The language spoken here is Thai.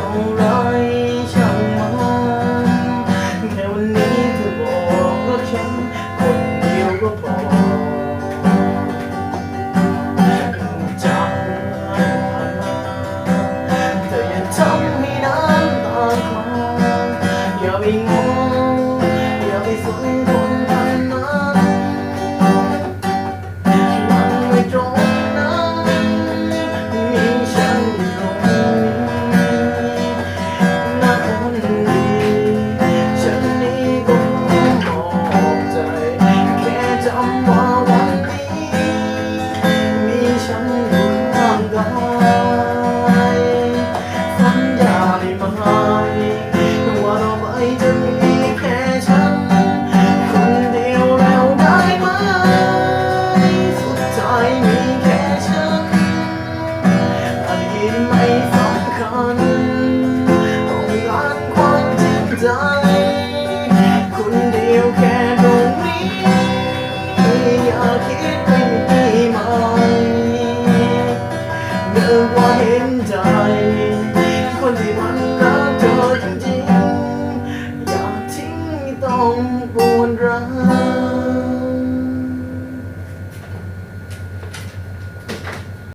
don't run. ฉันอยู่ข้างกายสัญญาได้ไหมว่าต่อไปจะมีแค่ฉัน คนเดียวแล้วได้ไหม สุดท้ายมีแค่ฉันอดีตไม่สำคัญต้องการความจริงใจ คนเดียวแค่ตรงนี้อย่าคิดไม่ ว่าเห็นใจ คนที่มันรักเธอจริงๆอย่าทิ้งต้องปวดร้าว